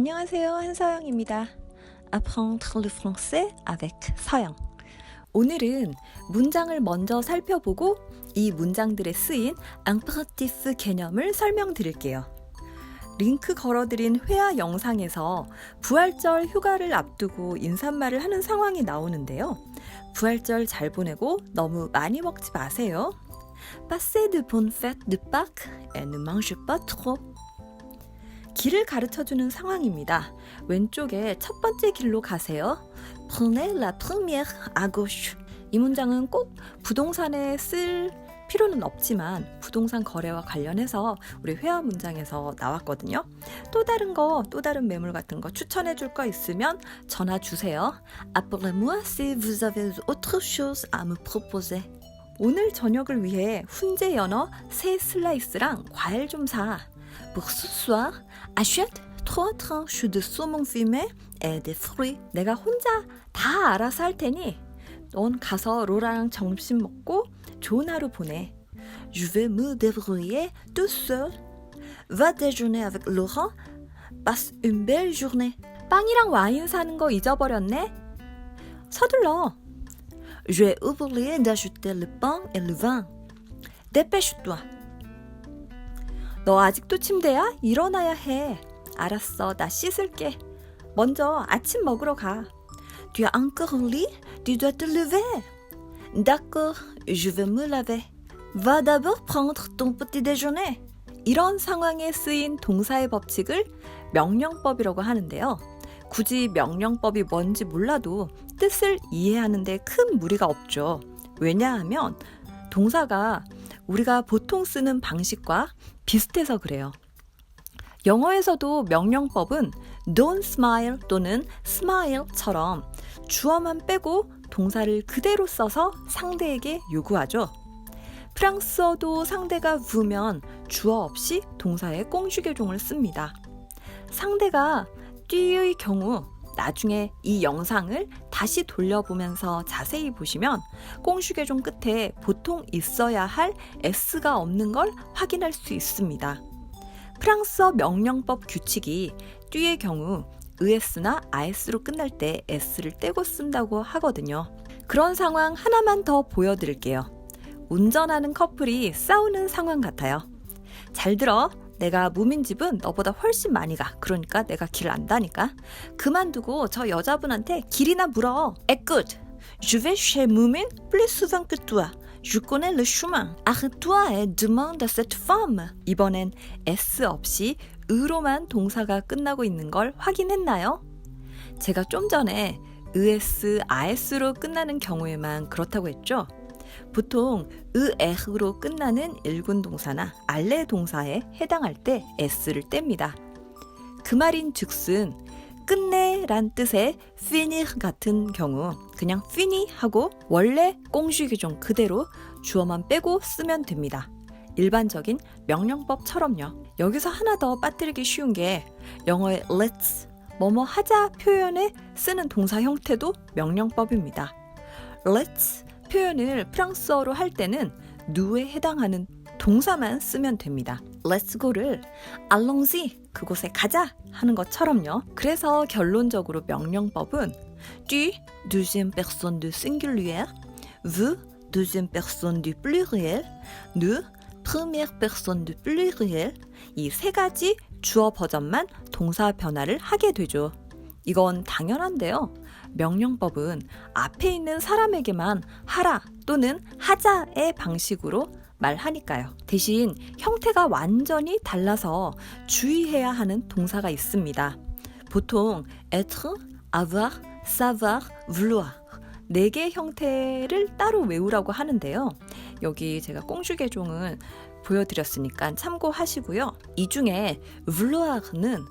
안녕하세요. 한서영입니다. Apprendre le français avec 서영. 오늘은 문장을 먼저 살펴보고 이 문장들에 쓰인 impératif 개념을 설명드릴게요. 링크 걸어드린 회화 영상에서 부활절 휴가를 앞두고 인사말을 하는 상황이 나오는데요. 부활절 잘 보내고 너무 많이 먹지 마세요. Passez de bonnes fêtes de Pâques et ne mangez pas trop. 길을 가르쳐 주는 상황입니다. 왼쪽에 첫 번째 길로 가세요. Prenez la première à gauche. 이 문장은 꼭 부동산에 쓸 필요는 없지만 부동산 거래와 관련해서 우리 회화 문장에서 나왔거든요. 또 다른 거, 또 다른 매물 같은 거 추천해 줄 거 있으면 전화 주세요. Appelez-moi si vous avez autre chose à me proposer. 오늘 저녁을 위해 훈제 연어 세 슬라이스랑 과일 좀 사. Pour ce soir, achète trois tranches de saumon fumé et des fruits. 내가 혼자 다 알아서 할 테니 넌 가서 로라랑 점심 먹고 좋은 하루 보내. Je vais me débrouiller tout seul. Va déjeuner avec Laurent. Passe une belle journée. 빵이랑 와인 사는 거 잊어버렸네? 서둘러. J'ai oublié d'acheter le pain et le vin. Dépêche-toi. 너 아직도 침대야? 일어나야 해. 알았어, 나 씻을게. 먼저 아침 먹으러 가. Tu as encore un lit? Tu dois te lever. D'accord, je vais me laver. Va d'abord prendre ton petit déjeuner. 이런 상황에 쓰인 동사의 법칙을 명령법이라고 하는데요. 굳이 명령법이 뭔지 몰라도 뜻을 이해하는데 큰 무리가 없죠. 왜냐하면 동사가 우리가 보통 쓰는 방식과 비슷해서 그래요. 영어에서도 명령법은 don't smile 또는 smile처럼 주어만 빼고 동사를 그대로 써서 상대에게 요구하죠. 프랑스어도 상대가 부면 주어 없이 동사의 꽁주계종을 씁니다. 상대가 띠의 경우 나중에 이 영상을 다시 돌려보면서 자세히 보시면 꽁슈계종 끝에 보통 있어야 할 s가 없는 걸 확인할 수 있습니다. 프랑스어 명령법 규칙이 띠의 경우 es나 as로 끝날 때 s를 떼고 쓴다고 하거든요. 그런 상황 하나만 더 보여드릴게요. 운전하는 커플이 싸우는 상황 같아요. 잘 들어. 내가 무민 집은 너보다 훨씬 많이 가. 그러니까 내가 길 안다니까. 그만두고 저 여자분한테 길이나 물어. Écoute, je vais chez Moomin plus souvent que toi. Je connais le chemin. Arrête-toi et demande à cette femme. 이번엔 s 없이 으로만 동사가 끝나고 있는 걸 확인했나요? 제가 좀 전에 es, as로 끝나는 경우에만 그렇다고 했죠. 보통 으에흐로 끝나는 일군 동사나 알레 동사에 해당할 때 s를 뗍니다. 그 말인 즉슨 끝내란 뜻의 finish 같은 경우 그냥 fini 하고 원래 꽁쉬기종 그대로 주어만 빼고 쓰면 됩니다. 일반적인 명령법처럼요. 여기서 하나 더 빠뜨리기 쉬운 게 영어의 let's 뭐뭐 하자 표현에 쓰는 동사 형태도 명령법입니다. let's 표현을 프랑스어로 할 때는 누에 해당하는 동사만 쓰면 됩니다. Let's go를 allons-y 그곳에 가자 하는 것처럼요. 그래서 결론적으로 명령법은 tu deuxième personne du singulier, vous deuxième personne du pluriel, nous première personne du pluriel 이 세 가지 주어 버전만 동사 변화를 하게 되죠. 이건 당연한데요. 명령법은 앞에 있는 사람에게만 하라 또는 하자의 방식으로 말하니까요. 대신 형태가 완전히 달라서 주의해야 하는 동사가 있습니다. 보통 être, avoir, savoir, vouloir 네 개 형태를 따로 외우라고 하는데요. 여기 제가 꽁주계종은 보여드렸으니까 참고하시고요. 이 중에 vouloir는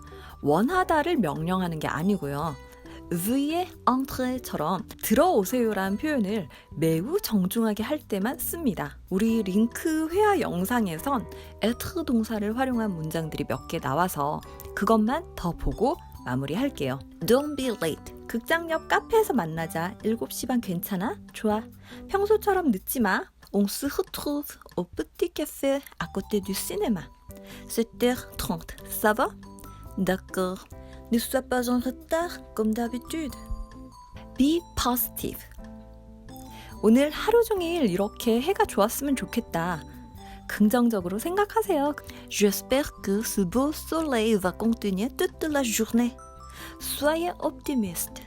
원하다를 명령하는 게 아니고요. veuillez entré처럼 들어오세요라는 표현을 매우 정중하게 할 때만 씁니다. 우리 링크 회화 영상에선 être 동사를 활용한 문장들이 몇 개 나와서 그것만 더 보고 마무리할게요. Don't be late. 극장 옆 카페에서 만나자. 7시 반 괜찮아? 좋아. 평소처럼 늦지 마. On se retrouve au petit café à côté du cinéma. 7h30. Ça va? D'accord. Ne sois pas en retard comme d'habitude. Be positive. 오늘 하루 종일 이렇게 해가 좋았으면 좋겠다. 긍정적으로 생각하세요. J'espère que ce beau soleil va continuer toute la journée. Soyez optimiste.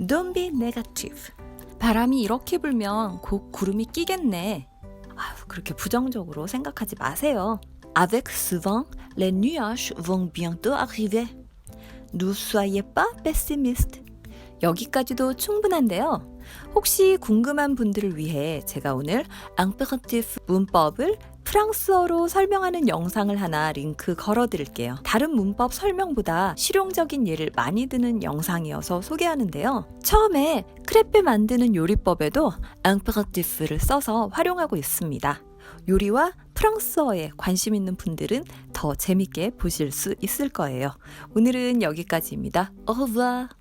Don't be negative. 바람이 이렇게 불면 곧 구름이 끼겠네. 아유, 그렇게 부정적으로 생각하지 마세요. Avec ce vent, les nuages vont bientôt arriver. Ne soyez pas pessimiste. 여기까지도 충분한데요. 혹시 궁금한 분들을 위해 제가 오늘 앙페커티프 문법을 프랑스어로 설명하는 영상을 하나 링크 걸어 드릴게요. 다른 문법 설명보다 실용적인 예를 많이 드는 영상이어서 소개하는데요. 처음에 크레페 만드는 요리법에도 앙페커티프를 써서 활용하고 있습니다. 요리와 프랑스어에 관심 있는 분들은 더 재밌게 보실 수 있을 거예요. 오늘은 여기까지입니다. Revoir.